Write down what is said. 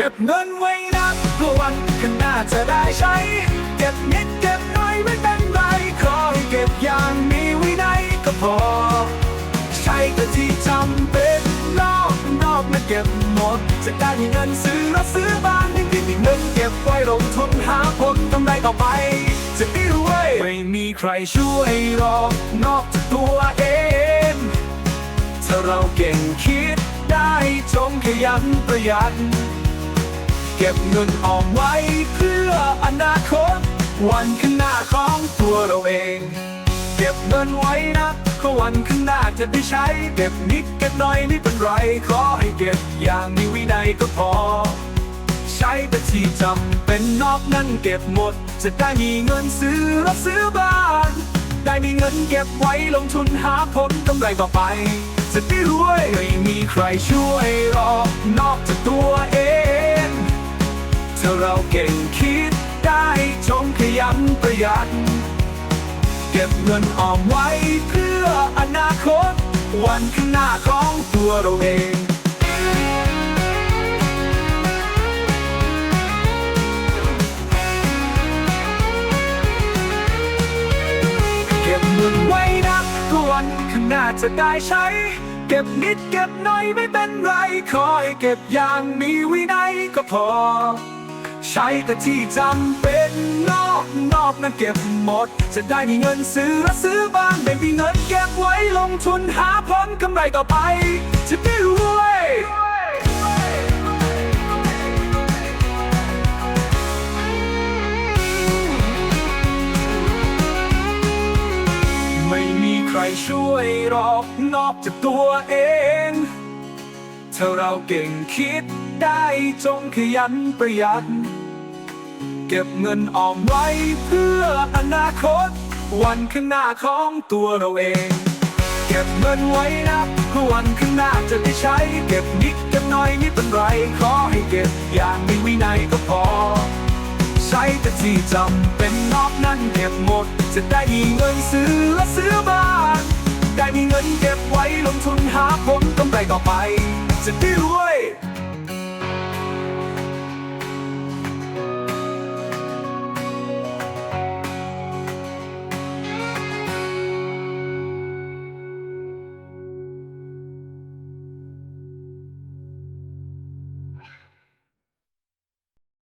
เก็บเงินไว้นับเพื่อวันข้างหน้าจะได้ใช้ เก็บนิดเก็บน่อยไม่เป็นไรขอให้เก็บอย่างมีวินัยก็พอ ใช้แต่ที่จำเป็นนอกนอกนั้นเก็บหมดจะได้มีเงินซื้อรถซื้อบ้านยังมีเงินเก็บไว้ลงทุนหาผลกำไรต่อไป จะได้รวยไม่มีใครช่วยหรอกนอกจากตัวเองถ้าเราเก่งคิดได้จงขยันประหยัด เก็บเงินออมไว้เพื่ออนาคต วันข้างหน้าของตัวเราเอง เก็บเงินไว้นะก็วันข้างหน้าจะได้ใช้เก็บนิดเก็บหน่อยไม่เป็นไรขอให้เก็บอย่างมีวินัยก็พอ ใช้แต่ที่จำเป็นนอกนั้นเก็บหมด จะได้มีเงินซื้อรถซื้อบ้าน ได้มีเงินเก็บไว้ลงทุนหาผลกำไรต่อไปจะได้รวยไม่มีใครช่วยหรอกนอกจากตัวเอง ถ้าเราเก่งคิดได้จงขยันประหยัด เก็บเงินออมไว้เพื่ออนาคต วันข้างหน้าของตัวเราเองเก็บเงินไว้นะก็วันข้างหน้าจะได้ใช้ เก็บนิดเก็บน่อยไม่เป็นไร ขอให้เก็บอย่างมีวินัยก็พอ ใช้แต่ที่จำเป็นนอกนอกนั้นเก็บหมด จะได้มีเงินซื้อและซื้อบ้านไม่มีเงินเก็บไว้ลงทุนหาผลกำไรต่อไป จะได้รวยไม่มีใครช่วยหรอกนอกจากตัวเองถ้าเราเก่งคิดได้จงขยันประหยัด เก็บเงินออมไว้เพื่ออนาคต วันข้างหน้าของตัวเราเอง เก็บเงินไว้นะเพื่อวันข้างหน้าจะได้ใช้ เก็บนิดเก็บหน่อยไม่เป็นไร ขอให้เก็บอย่างมีวินัยก็พอ ใช้แต่ที่จำเป็นนอกนั้นเก็บหมด จะได้มีเงินซื้อและซื้อบ้าน ได้มีเงินเก็บไว้ลงทุนหาผลกำไรต่อไป จะได้รวย